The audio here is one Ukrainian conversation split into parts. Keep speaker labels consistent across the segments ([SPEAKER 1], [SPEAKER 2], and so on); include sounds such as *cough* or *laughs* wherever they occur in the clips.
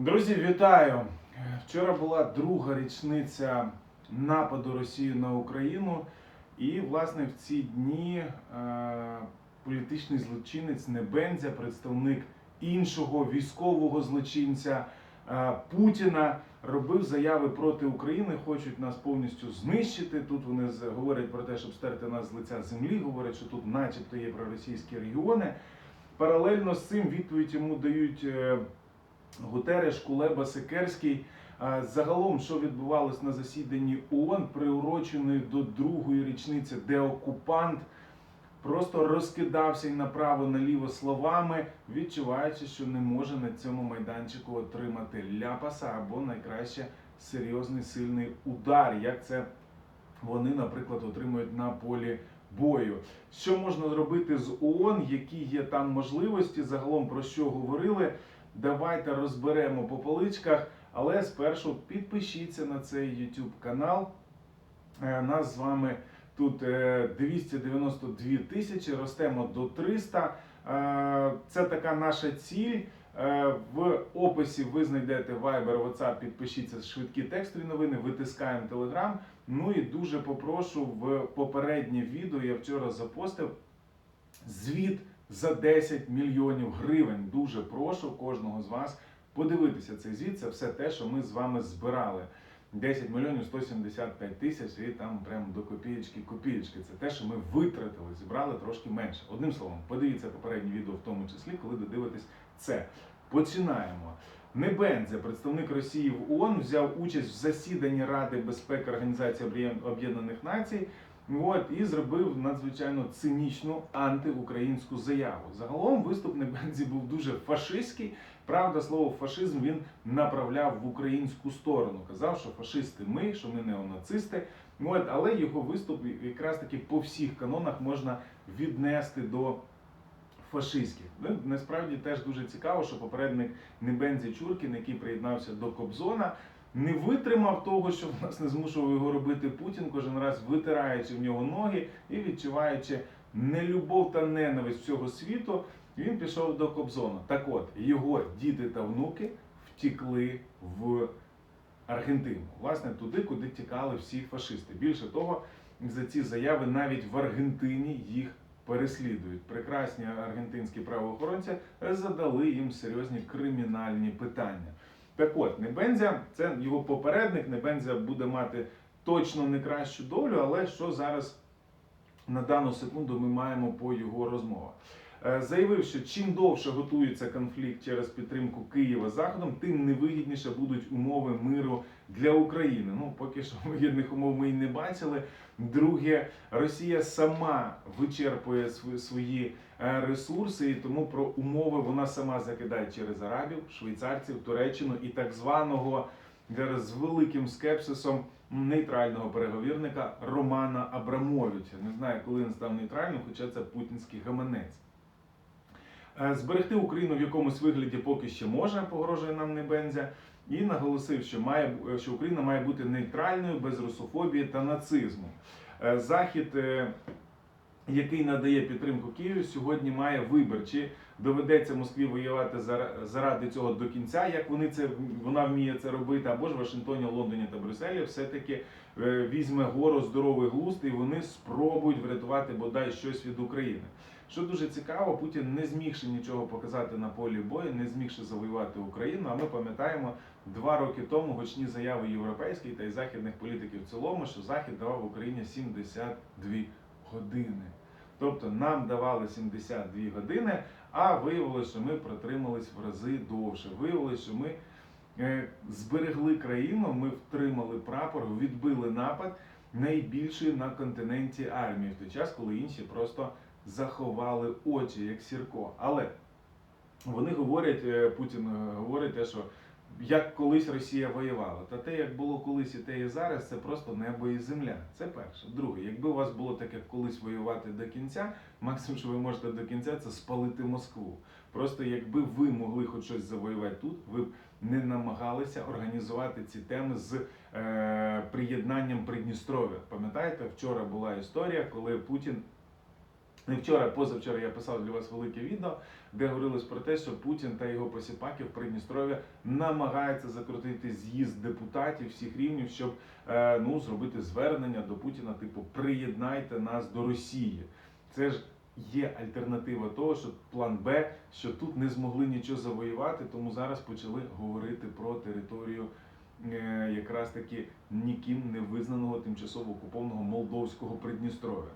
[SPEAKER 1] Друзі, вітаю! Вчора була друга річниця нападу Росії на Україну, і власне в ці дні е, політичний злочинець Небензя, представник іншого військового злочинця е, Путіна, робив заяви проти України, хочуть нас повністю знищити. Тут вони говорять про те, щоб стерти нас з лиця землі, говорять, що тут, начебто, є проросійські регіони. Паралельно з цим відповідь йому дають. е, Гутереш, Кулеба, Секерський. Загалом, що відбувалось на засіданні ООН, приуроченої до другої річниці, де окупант просто розкидався і направо-наліво словами, відчуваючи, що не може на цьому майданчику отримати ляпаса або найкраще серйозний сильний удар, як це вони, наприклад, отримують на полі бою. Що можна зробити з ООН, які є там можливості, загалом про що говорили. Давайте розберемо по поличках, але спершу підпишіться на цей YouTube канал. Е, Нас з вами тут е, 292 тисячі, ростемо до 300. Е, Це така наша ціль. Е, В описі ви знайдете Viber, WhatsApp, підпишіться швидкі текстові новини, витискаємо Telegram. Ну і дуже попрошу в попереднє відео я вчора запостив звіт за 10 мільйонів гривень. Дуже прошу кожного з вас подивитися цей звіт. Це все те, що ми з вами збирали. 10 мільйонів 175 тисяч і там прямо до копієчки копієчки. Це те, що ми витратили, зібрали трошки менше. Одним словом, подивіться попереднє відео в тому числі, коли додивитесь це. Починаємо. Небензе, представник Росії в ООН, взяв участь в засіданні Ради безпеки Організації Об'єд- Об'єднаних Націй. От, і зробив надзвичайно цинічну антиукраїнську заяву. Загалом виступ Небензі був дуже фашистський. Правда, слово фашизм він направляв в українську сторону. Казав, що фашисти ми, що ми неонацисти. От, але його виступ якраз таки по всіх канонах можна віднести до фашистських. Ну, Насправді теж дуже цікаво, що попередник Небензі Чуркін, який приєднався до Кобзона, не витримав того, що власне змушував його робити Путін, кожен раз витираючи в нього ноги і відчуваючи нелюбов та ненависть всього світу, він пішов до Кобзона. Так от, його діти та внуки втікли в Аргентину. Власне, туди, куди тікали всі фашисти. Більше того, за ці заяви навіть в Аргентині їх переслідують. Прекрасні аргентинські правоохоронці задали їм серйозні кримінальні питання. Так от, Небензя, це його попередник. Небензя буде мати точно не кращу долю, але що зараз на дану секунду ми маємо по його розмовах. Е, Заявив, що чим довше готується конфлікт через підтримку Києва Заходом, тим невигідніше будуть умови миру для України. Ну, поки що вигідних умов ми і не бачили. Друге, Росія сама вичерпує св- свої е, ресурси, і тому про умови вона сама закидає через арабів, швейцарців, Туреччину і так званого зараз з великим скепсисом нейтрального переговірника Романа Абрамовича. Не знаю, коли він став нейтральним, хоча це путінський гаманець. Е, Зберегти Україну в якомусь вигляді поки ще може, погрожує нам Небензя, і наголосив, що має що Україна має бути нейтральною без русофобії та нацизму. Е, Захід, е, який надає підтримку Києву, сьогодні має вибір, чи доведеться Москві воювати заради цього до кінця, як вони це вона вміє це робити, або ж Вашингтоні, Лондоні та Брюсселі все-таки е, візьме гору здоровий глузд, і вони спробують врятувати бодай щось від України. Що дуже цікаво, Путін не змігши нічого показати на полі бою, не змігши завоювати Україну. А ми пам'ятаємо два роки тому гучні заяви європейських та й західних політиків в цілому, що Захід давав Україні 72 години. Тобто нам давали 72 години, а виявилося, що ми протримались в рази довше. Виявилося, що ми е, зберегли країну, ми втримали прапор, відбили напад найбільшої на континенті армії в той час, коли інші просто заховали очі, як Сірко. Але вони говорять, е, Путін е, говорить те, що як колись Росія воювала. Та те, як було колись і те і зараз, це просто небо і земля. Це перше. Друге, якби у вас було таке колись воювати до кінця, максимум, що ви можете до кінця, це спалити Москву. Просто якби ви могли хоч щось завоювати тут, ви б не намагалися організувати ці теми з е, приєднанням Придністров'я. Пам'ятаєте, вчора була історія, коли Путін Ну і вчора, позавчора я писав для вас велике відео, де говорилось про те, що Путін та його посіпаки в Придністров'ї намагаються закрутити з'їзд депутатів всіх рівнів, щоб е, ну, зробити звернення до Путіна, типу, приєднайте нас до Росії. Це ж є альтернатива того, що план Б, що тут не змогли нічого завоювати, тому зараз почали говорити про територію е, якраз таки ніким не визнаного тимчасово окупованого Молдовського Придністров'я.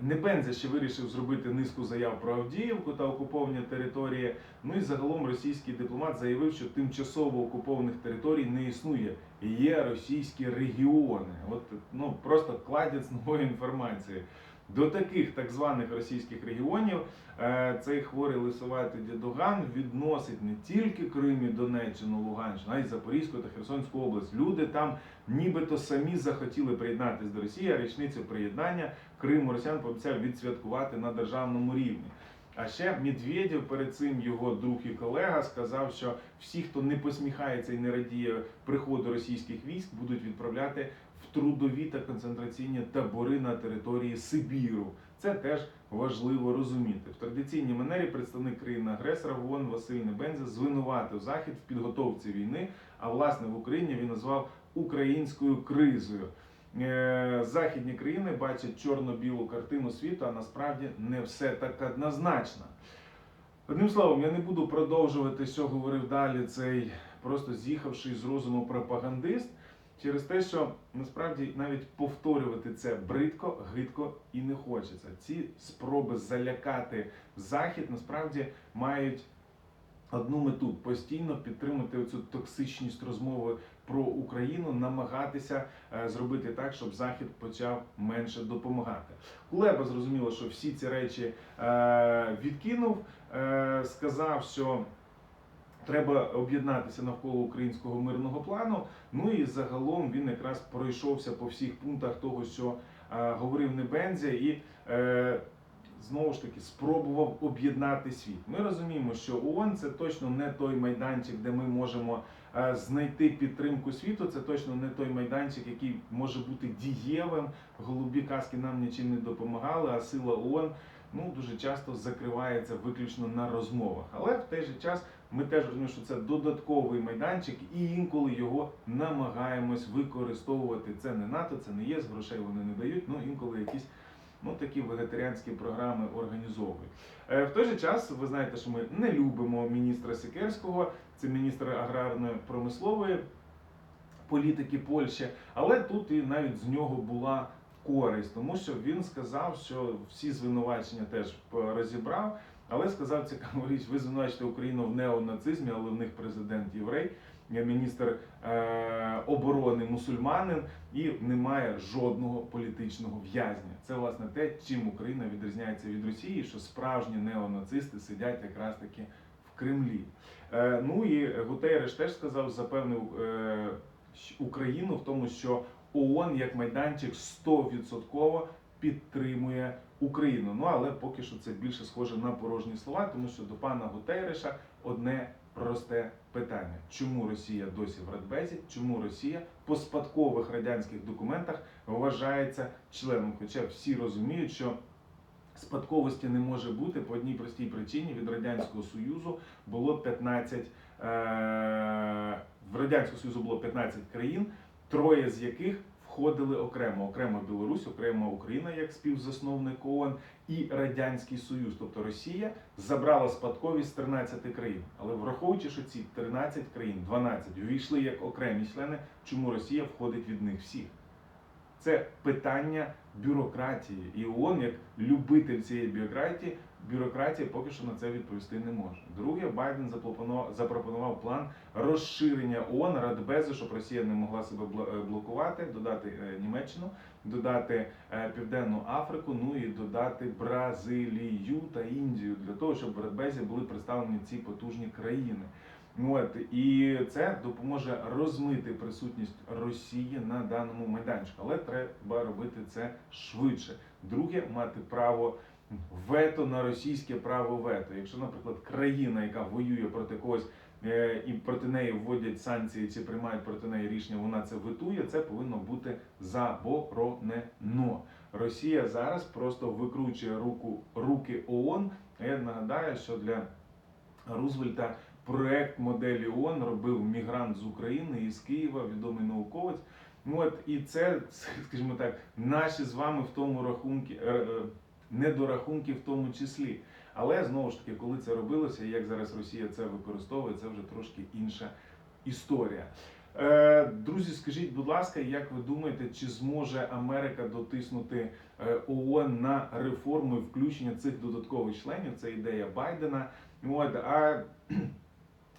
[SPEAKER 1] Небензя ще вирішив зробити низку заяв про Авдіївку та окуповані території. Ну і загалом російський дипломат заявив, що тимчасово окупованих територій не існує. Є російські регіони. От ну просто кладять з нової інформації. До таких так званих російських регіонів е, цей хворий лисуватий дідуган відносить не тільки Крим і Донеччину, Луганщину, а й Запорізьку та Херсонську область. Люди там нібито самі захотіли приєднатися до Росії, а річницю приєднання Криму Росіян пообіцяв відсвяткувати на державному рівні. А ще Медведєв перед цим його друг і колега сказав, що всі, хто не посміхається і не радіє приходу російських військ, будуть відправляти в трудові та концентраційні табори на території Сибіру. Це теж важливо розуміти. В традиційній манері представник країни-агресора в ООН Василь Небензя звинуватив Захід в підготовці війни. А власне в Україні він назвав українською кризою. Е, Західні країни бачать чорно-білу картину світу, а насправді не все так однозначно. Одним словом, я не буду продовжувати, що говорив далі цей просто з'їхавший з розуму пропагандист, через те, що насправді навіть повторювати це бридко, гидко і не хочеться. Ці спроби залякати Захід насправді мають одну мету постійно підтримати оцю токсичність розмови про Україну, намагатися е, зробити так, щоб Захід почав менше допомагати. Кулеба зрозуміло, що всі ці речі е, відкинув, е, сказав, що. Треба об'єднатися навколо українського мирного плану. Ну і загалом він якраз пройшовся по всіх пунктах того, що е, говорив Небензя, і е, знову ж таки спробував об'єднати світ. Ми розуміємо, що ООН це точно не той майданчик, де ми можемо е, знайти підтримку світу. Це точно не той майданчик, який може бути дієвим. Голубі каски нам нічим не допомагали, а сила ООН ну дуже часто закривається виключно на розмовах. Але в той же час ми теж розуміємо, що це додатковий майданчик, і інколи його намагаємось використовувати. Це не НАТО, це не ЄС, грошей вони не дають. Ну інколи якісь ну такі вегетаріанські програми організовують. Е, В той же час ви знаєте, що ми не любимо міністра Сікерського, це міністр аграрної промислової політики Польщі, але тут і навіть з нього була користь, тому що він сказав, що всі звинувачення теж розібрав. Але сказав цікаву річ, ви звинувачите Україну в неонацизмі, але в них президент єврей, міністр е, оборони мусульманин і немає жодного політичного в'язня. Це власне те, чим Україна відрізняється від Росії, що справжні неонацисти сидять якраз таки в Кремлі. Е, ну і Гутереш теж сказав, запевнив е, Україну в тому, що ООН як майданчик 100% підтримує Україну. Ну але поки що це більше схоже на порожні слова, тому що до пана Гутерреша одне просте питання: чому Росія досі в Радбезі? Чому Росія по спадкових радянських документах вважається членом? Хоча всі розуміють, що спадковості не може бути по одній простій причині від радянського союзу було 15, е, в радянського союзу було 15 країн, троє з яких входили окремо: окремо Білорусь, окремо Україна як співзасновник ООН і Радянський Союз, тобто Росія забрала спадковість з 13 країн. Але враховуючи, що ці 13 країн, 12 увійшли як окремі члени, чому Росія входить від них всіх? Це питання бюрократії. І ООН, як любитель цієї бюрократії, бюрократія поки що на це відповісти не може. Друге, Байден запропонував, план розширення ООН Радбезу, щоб Росія не могла себе е, блокувати, додати е, Німеччину, додати е, Південну Африку, ну і додати Бразилію та Індію для того, щоб в Радбезі були представлені ці потужні країни. От і це допоможе розмити присутність Росії на даному майданчику, але треба робити це швидше. Друге, мати право вето на російське право вето. Якщо, наприклад, країна, яка воює проти когось е, і проти неї вводять санкції чи приймають проти неї рішення, вона це ветує, це повинно бути заборонено. Росія зараз просто викручує руку руки ООН. Я нагадаю, що для Рузвельта проект моделі ООН робив мігрант з України і з Києва, відомий науковець. Ну от і це, *laughs* скажімо так, наші з вами в тому рахунки, е, е, недорахунки в тому числі. Але знову ж таки, коли це робилося, як зараз Росія це використовує, це вже трошки інша історія. Е, Друзі, скажіть, будь ласка, як ви думаєте, чи зможе Америка дотиснути ООН на реформу включення цих додаткових членів? Це ідея Байдена. От, а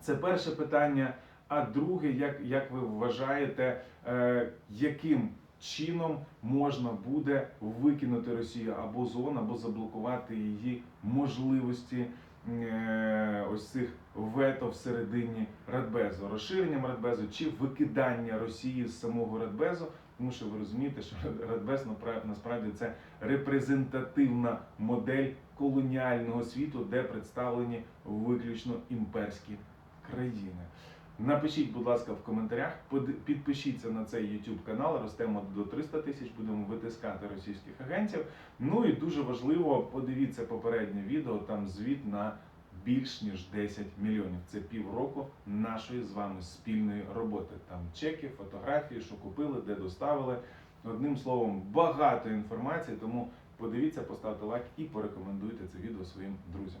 [SPEAKER 1] це перше питання. А друге, як, як ви вважаєте, е, яким чином можна буде викинути Росію або з або заблокувати її можливості е, ось цих вето всередині Радбезу, розширенням Радбезу чи викидання Росії з самого Радбезу, тому що ви розумієте, що Радбез насправді це репрезентативна модель колоніального світу, де представлені виключно імперські країни. Напишіть, будь ласка, в коментарях, підпишіться на цей YouTube канал, ростемо до 300 тисяч, будемо витискати російських агентів. Ну і дуже важливо, подивіться попереднє відео, там звіт на більш ніж 10 мільйонів. Це півроку нашої з вами спільної роботи. Там чеки, фотографії, що купили, де доставили. Одним словом, багато інформації, тому подивіться, поставте лайк і порекомендуйте це відео своїм друзям.